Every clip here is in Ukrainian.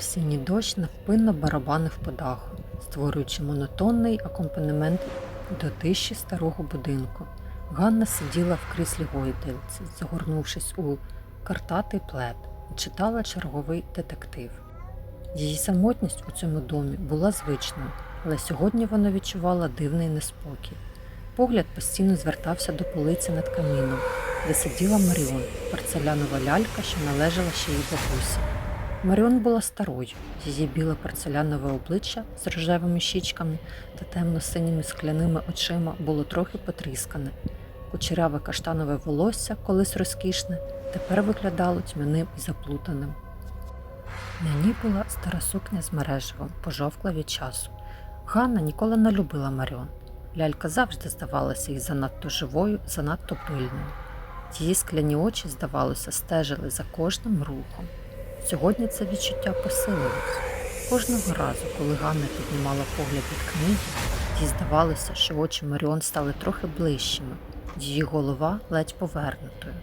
Осінній дощ навпинно барабанив по даху, створюючи монотонний акомпанемент до тиші старого будинку. Ганна сиділа в кріслі гойдельці, загорнувшись у картатий плед, і читала черговий детектив. Її самотність у цьому домі була звичною, але сьогодні вона відчувала дивний неспокій. Погляд постійно звертався до полиці над каміном, де сиділа Маріон, порцелянова лялька, що належала ще їй бабусі. Маріон була старою, її біле порцелянове обличчя з рожевими щічками та темно-синіми скляними очима було трохи потріскане. Кучеряве каштанове волосся, колись розкішне, тепер виглядало тьмяним і заплутаним. На ній була стара сукня з мереживом, пожовкла від часу. Ганна ніколи не любила Маріон. Лялька завжди здавалася їй занадто живою, занадто пильною. Її скляні очі, здавалося, стежили за кожним рухом. Сьогодні це відчуття посилилось. Кожного разу, коли Ганна піднімала погляд від книги, їй здавалося, що очі Маріон стали трохи ближчими, її голова ледь повернутою.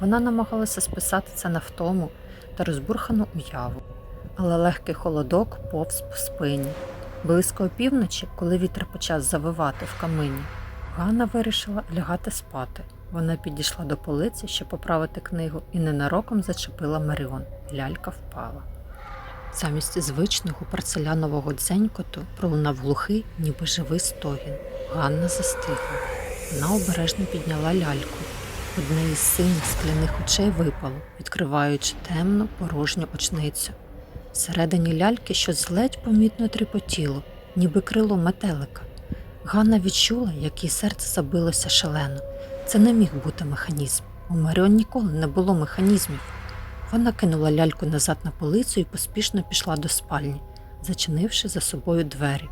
Вона намагалася списати це на втому та розбурхану уяву, але легкий холодок повз по спині. Близько опівночі, коли вітер почав завивати в камині, Ганна вирішила лягати спати. Вона підійшла до полиці, щоб поправити книгу, і ненароком зачепила Маріон. Лялька впала. Замість звичного порцелянового дзенькоту пролунав глухий, ніби живий стогін. Ганна застигла. Вона обережно підняла ляльку. Одне із синіх скляних очей випало, відкриваючи темну порожню очницю. Всередині ляльки щось ледь помітно тріпотіло, ніби крило метелика. Ганна відчула, як її серце забилося шалено. Це не міг бути механізм. У Маріон ніколи не було механізмів. Вона кинула ляльку назад на полицю і поспішно пішла до спальні, зачинивши за собою двері.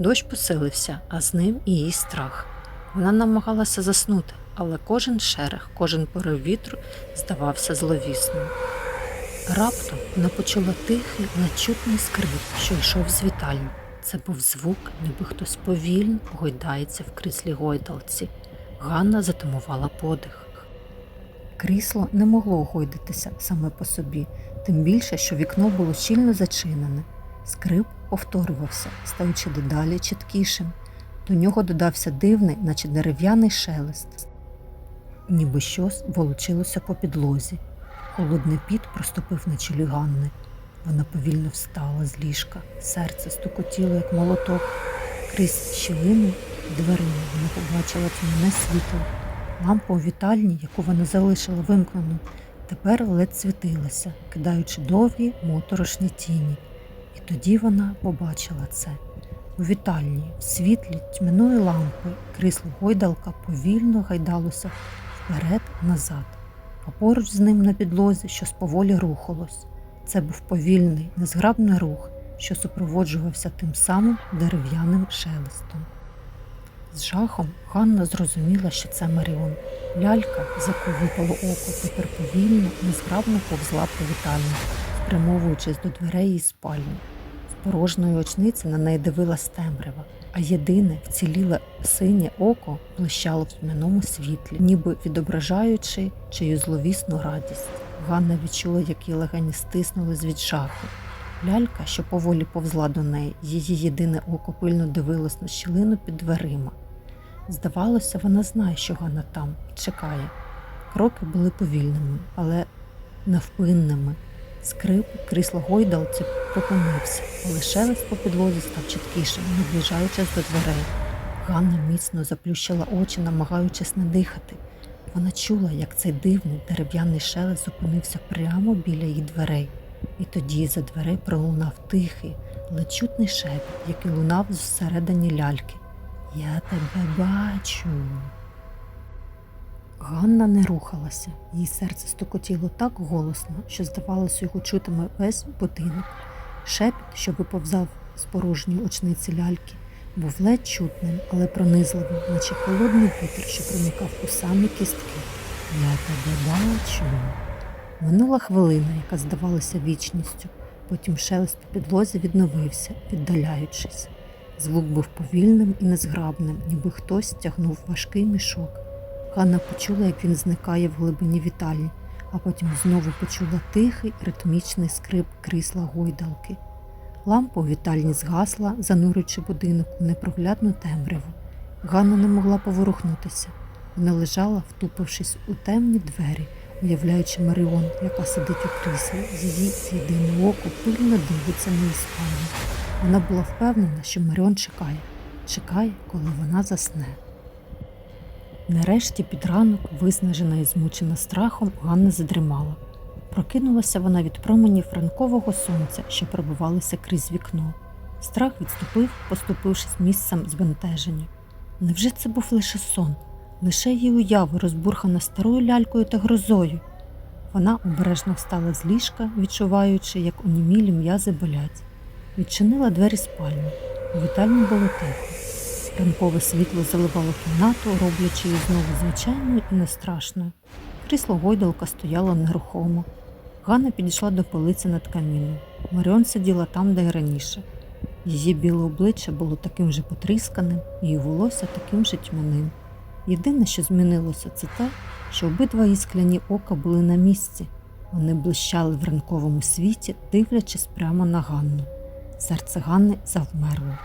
Дощ посилився, а з ним і її страх. Вона намагалася заснути, але кожен шерех, кожен порив вітру здавався зловісним. Раптом вона почула тихий, нечутний скрип, що йшов з вітальні. Це був звук, ніби хтось повільно гойдається в кріслі гойдалці. Ганна затамувала подих. Крісло не могло гойдатися саме по собі, тим більше, що вікно було щільно зачинене. Скрип повторювався, стаючи дедалі чіткішим. До нього додався дивний, наче дерев'яний шелест, ніби щось волочилося по підлозі. Холодний піт проступив на чолі Ганни. Вона повільно встала з ліжка, серце стукотіло, як молоток. Крізь щілину дверима вона побачила тьмяне світло. Лампа у вітальні, яку вона залишила вимкнену, тепер ледь світилася, кидаючи довгі моторошні тіні. І тоді вона побачила це. У вітальні, в світлі тьмяної лампи, крісло гойдалка повільно гайдалося вперед-назад, а поруч з ним на підлозі щось поволі рухалось. Це був повільний, незграбний рух, що супроводжувався тим самим дерев'яним шелестом. З жахом Ганна зрозуміла, що це Маріон. Лялька, з яку випало око, тепер повільно, незграбно повзла по вітальні, спрямовуючись до дверей її спальні. З порожньої очниці на неї дивилась темрява, а єдине вціліле синє око блищало в тьмяному світлі, ніби відображаючи чию зловісну радість. Ганна відчула, як її легені стиснулись від жаху. Лялька, що поволі повзла до неї, її єдине око пильно дивилось на щілину під дверима. Здавалося, вона знає, що Ганна там і чекає. Кроки були повільними, але невпинними. Скрип крісло гойдалці припинився, але шелест по підлозі став чіткішим, наближаючись до дверей. Ганна міцно заплющила очі, намагаючись не дихати. Вона чула, як цей дивний дерев'яний шелест зупинився прямо біля її дверей. І тоді за дверей пролунав тихий, ледь чутний шепіт, який лунав зсередині ляльки. Я тебе бачу. Ганна не рухалася, її серце стукотіло так голосно, що, здавалося, його чутиме весь будинок. Шепіт, що виповзав з порожньої очниці ляльки, був ледь чутним, але пронизливим, наче холодний вітер, що проникав у самі кістки. Я тебе бачу. Минула хвилина, яка здавалася вічністю. Потім шелест по підлозі відновився, віддаляючись. Звук був повільним і незграбним, ніби хтось тягнув важкий мішок. Ганна почула, як він зникає в глибині вітальні, а потім знову почула тихий ритмічний скрип крісла гойдалки. Лампа у вітальні згасла, занурюючи будинок у непроглядну темряву. Ганна не могла поворухнутися. Вона лежала, втупившись у темні двері, уявляючи Маріон, яка сидить у кріслі, її єдине око пильно дивиться на спальню. Вона була впевнена, що Маріон чекає, чекає, коли вона засне. Нарешті під ранок, виснажена і змучена страхом, Ганна задрімала. Прокинулася вона від променів ранкового сонця, що пробивалися крізь вікно. Страх відступив, поступившись місцем збентеження. Невже це був лише сон, лише її уява, розбурхана старою лялькою та грозою? Вона обережно встала з ліжка, відчуваючи, як унімілі м'язи болять. Відчинила двері спальні. У вітальні було тихо. Ранкове світло заливало кімнату, роблячи її знову звичайною і нестрашною. Крісло гойдалка стояло нерухомо. Ганна підійшла до полиці над каміном. Маріон сиділа там, де й раніше. Її біле обличчя було таким же потрісканим, її волосся таким же тьмяним. Єдине, що змінилося, це те, що обидва її скляні ока були на місці. Вони блищали в ранковому світі, дивлячись прямо на Ганну. Серце Ганни завмерло.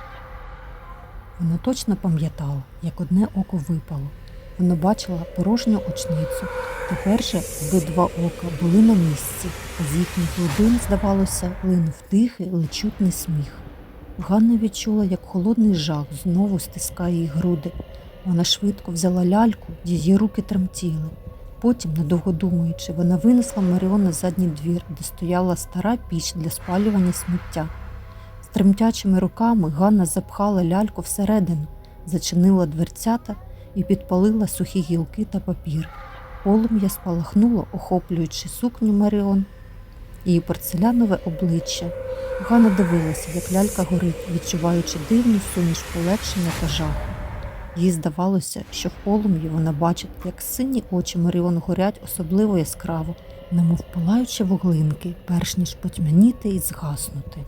Вона точно пам'ятала, як одне око випало. Вона бачила порожню очницю. Тепер же обидва ока були на місці, а з їхніх глибин, здавалося, линув тихий, лечутний сміх. Ганна відчула, як холодний жах знову стискає її груди. Вона швидко взяла ляльку, її руки тремтіли. Потім, недовго думаючи, вона винесла Маріон на задній двір, де стояла стара піч для спалювання сміття. З тремтячими руками Ганна запхала ляльку всередину, зачинила дверцята і підпалила сухі гілки та папір. Полум'я спалахнуло, охоплюючи сукню Маріон, її порцелянове обличчя. Ганна дивилася, як лялька горить, відчуваючи дивну суміш полегшення та жаху. Їй здавалося, що в полум'ї вона бачить, як сині очі Маріон горять особливо яскраво, немов палаючи вуглинки, перш ніж потьмяніти і згаснути.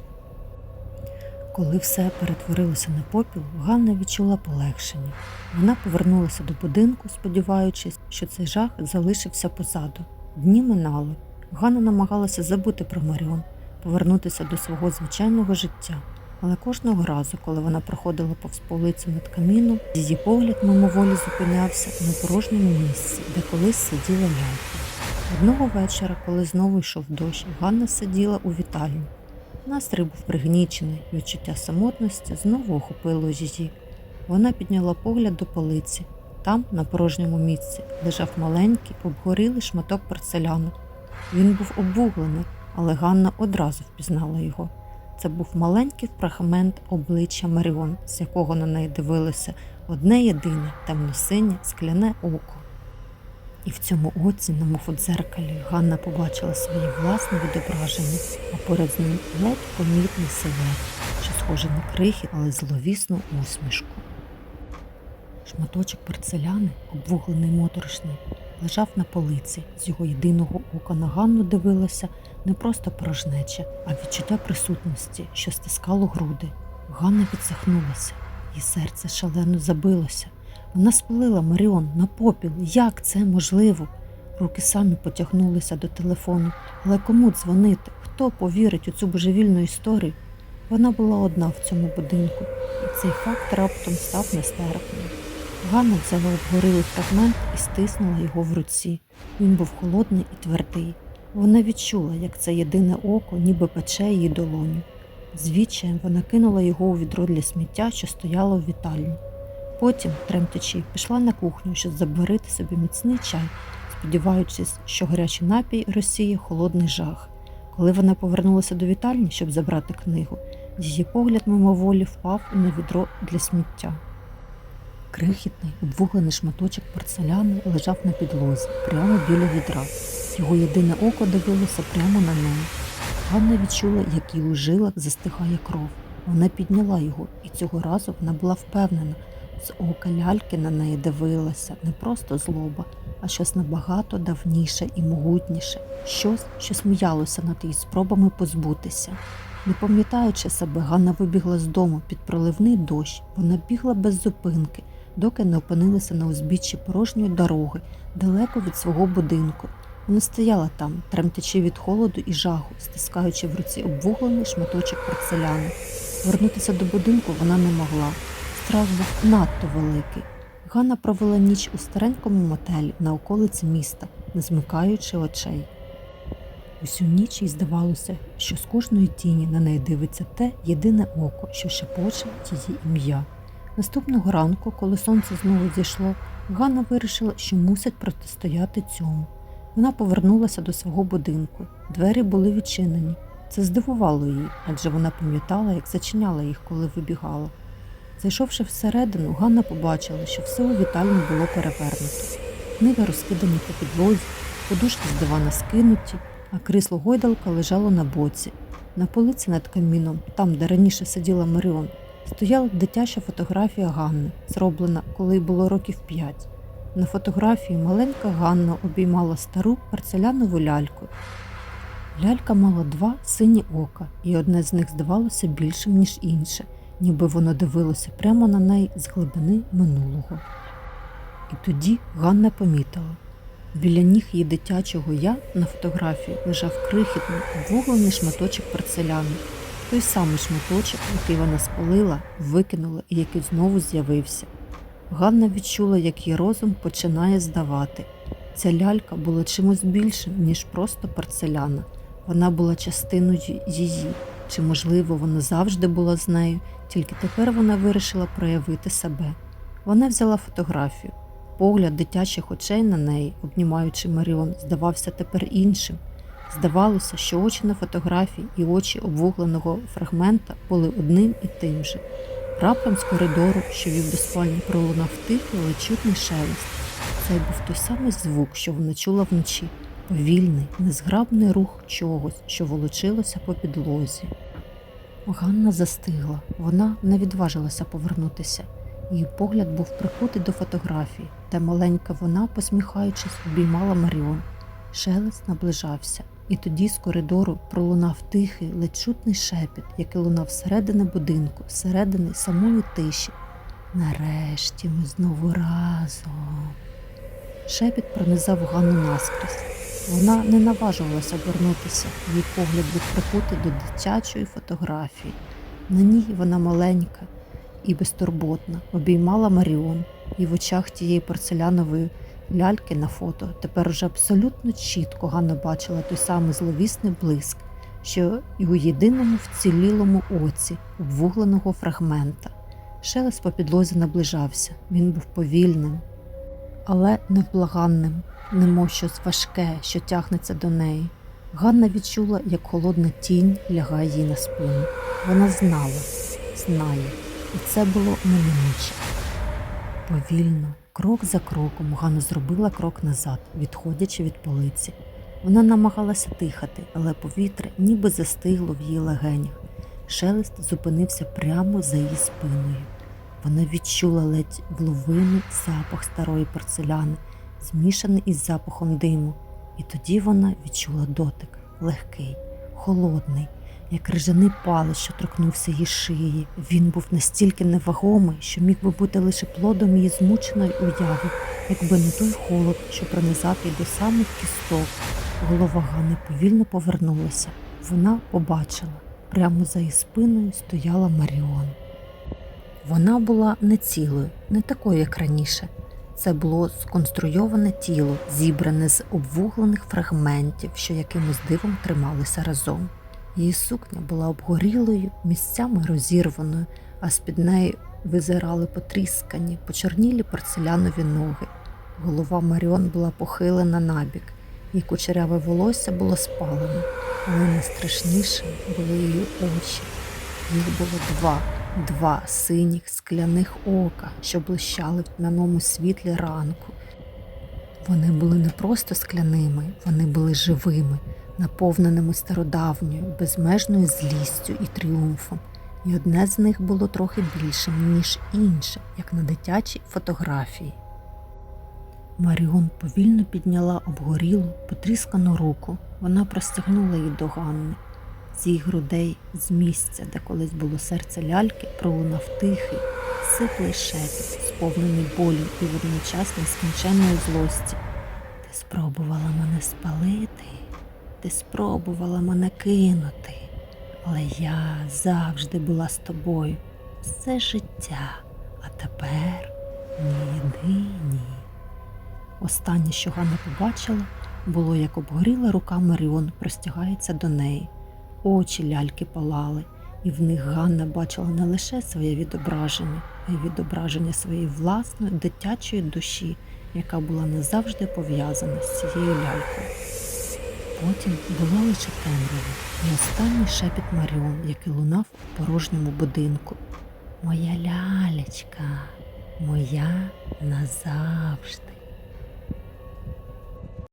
Коли все перетворилося на попіл, Ганна відчула полегшення. Вона повернулася до будинку, сподіваючись, що цей жах залишився позаду. Дні минали. Ганна намагалася забути про Маріон, повернутися до свого звичайного життя. Але кожного разу, коли вона проходила повз полицю над каміном, її погляд мимоволі зупинявся на порожньому місці, де колись сиділа лялька. Одного вечора, коли знову йшов дощ, Ганна сиділа у вітальні. Настрій був пригнічений, відчуття самотності знову охопило її. Вона підняла погляд до полиці. Там, на порожньому місці, лежав маленький, обгорілий шматок порцеляну. Він був обвуглений, але Ганна одразу впізнала його. Це був маленький фрагмент обличчя Маріон, з якого на неї дивилося одне єдине темно-синє скляне око. І в цьому оці, немов у дзеркалі, Ганна побачила своє власне відображення, а поряд з ним ледь помітний силует, що схожий на крихіт, але зловісну усмішку. Шматочок порцеляни, обвуглений моторошний, лежав на полиці. З його єдиного ока на Ганну дивилася не просто порожнеча, а відчуття присутності, що стискало груди. Ганна відсахнулася, її серце шалено забилося. Вона спалила Маріон на попіл. Як це можливо? Руки самі потягнулися до телефону. Але кому дзвонити? Хто повірить у цю божевільну історію? Вона була одна в цьому будинку, і цей факт раптом став нестерпним. Ганна взяла обгорілий фрагмент і стиснула його в руці. Він був холодний і твердий. Вона відчула, як це єдине око, ніби пече її долоню. З відчаєм вона кинула його у відро для сміття, що стояло в вітальні. Потім, тремтячи, пішла на кухню, щоб забарити собі міцний чай, сподіваючись, що гарячий напій розсіє холодний жах. Коли вона повернулася до вітальні, щоб забрати книгу, її погляд мимоволі впав на відро для сміття. Крихітний, обвуглений шматочок порцеляни лежав на підлозі, прямо біля відра. Його єдине око дивилося прямо на неї. Ганна відчула, як її у жилах застигає кров. Вона підняла його, і цього разу вона була впевнена, з ока ляльки на неї дивилася не просто злоба, а щось набагато давніше і могутніше, щось, що сміялося над її спробами позбутися. Не пам'ятаючи себе, Ганна вибігла з дому під проливний дощ. Вона бігла без зупинки, доки не опинилася на узбіччі порожньої дороги, далеко від свого будинку. Вона стояла там, тремтячи від холоду і жаху, стискаючи в руці обвуглений шматочок порцеляни. Вернутися до будинку вона не могла. Страх був надто великий. Ганна провела ніч у старенькому мотелі на околиці міста, не змикаючи очей. Усю ніч їй здавалося, що з кожної тіні на неї дивиться те єдине око, що шепоче її ім'я. Наступного ранку, коли сонце знову зійшло, Ганна вирішила, що мусить протистояти цьому. Вона повернулася до свого будинку. Двері були відчинені. Це здивувало її, адже вона пам'ятала, як зачиняла їх, коли вибігала. Зайшовши всередину, Ганна побачила, що все у вітальні було перевернуто. Книги розкидані по підлозі, подушки з дивана скинуті, а крісло гойдалка лежало на боці. На полиці над каміном, там, де раніше сиділа Маріон, стояла дитяча фотографія Ганни, зроблена, коли їй було років п'ять. На фотографії маленька Ганна обіймала стару порцелянову ляльку. Лялька мала два сині ока, і одне з них здавалося більшим, ніж інше, ніби воно дивилося прямо на неї з глибини минулого. І тоді Ганна помітила. Біля ніг її дитячого я на фотографії лежав крихітний, обвуглений шматочок порцеляни, той самий шматочок, який вона спалила, викинула і який знову з'явився. Ганна відчула, як її розум починає здавати. Ця лялька була чимось більшим, ніж просто порцеляна. Вона була частиною її, чи, можливо, вона завжди була з нею, тільки тепер вона вирішила проявити себе. Вона взяла фотографію. Погляд дитячих очей на неї, обнімаючи Маріон, здавався тепер іншим. Здавалося, що очі на фотографії і очі обвугленого фрагмента були одним і тим же. Раптом з коридору, що вів до спальні, пролунав тихий, але чутний шелест. Це був той самий звук, що вона чула вночі, повільний, незграбний рух чогось, що волочилося по підлозі. Ганна застигла, вона не відважилася повернутися. Її погляд був прикутий до фотографії, де маленька вона, посміхаючись, обіймала Маріон. Шелест наближався, і тоді з коридору пролунав тихий, ледь чутний шепіт, який лунав всередини будинку, всередини самої тиші. Нарешті ми знову разом. Шепіт пронизав Ганну наскрізь. Вона не наважувалася обернутися, її погляд був прикутий до дитячої фотографії. На ній вона маленька і безтурботна, обіймала Маріон, і в очах тієї порцелянової ляльки на фото тепер уже абсолютно чітко Ганна бачила той самий зловісний блиск, що і у єдиному вцілілому оці обвугленого фрагмента. Шелест по підлозі наближався, він був повільним, але невблаганним, немов щось важке, що тягнеться до неї. Ганна відчула, як холодна тінь лягає їй на спину. Вона знала, знає, і це було неминуче. Повільно, крок за кроком, Ганна зробила крок назад, відходячи від полиці. Вона намагалася дихати, але повітря ніби застигло в її легенях. Шелест зупинився прямо за її спиною. Вона відчула ледь вловимий запах старої порцеляни, змішаний із запахом диму, і тоді вона відчула дотик легкий, холодний, як крижаний палець, що торкнувся її шиї. Він був настільки невагомий, що міг би бути лише плодом її змученої уяви, якби не той холод, що пронизав її до самих кісток. Голова Гани повільно повернулася. Вона побачила. Прямо за її спиною стояла Маріон. Вона була не цілою, не такою, як раніше. Це було сконструйоване тіло, зібране з обвуглених фрагментів, що якимось дивом трималися разом. Її сукня була обгорілою, місцями розірваною, а з-під неї визирали потріскані, почорнілі порцелянові ноги. Голова Маріон була похилена набік, її кучеряве волосся було спалене, але найстрашніше були її очі. Їх було два, два синіх скляних ока, що блищали в тьмяному світлі ранку. Вони були не просто скляними, вони були живими, наповненими стародавньою, безмежною злістю і тріумфом. І одне з них було трохи більшим, ніж інше, як на дитячій фотографії. Маріон повільно підняла обгорілу, потріскану руку. Вона простягнула її до Ганни. З її грудей, з місця, де колись було серце ляльки, пролунав тихий, сиплий шепіт, сповнений болю і водночас нескінченної злості. Ти спробувала мене спалити, ти спробувала мене кинути, але я завжди була з тобою все життя, а тепер ми єдині. Останнє, що Ганна побачила, було, як обгоріла рука Маріон простягається до неї. Очі ляльки палали, і в них Ганна бачила не лише своє відображення, а й відображення своєї власної дитячої душі, яка була не завжди пов'язана з цією лялькою. Потім була лише темрява і останній шепіт Маріон, який лунав у порожньому будинку. Моя лялечка, моя назавжди.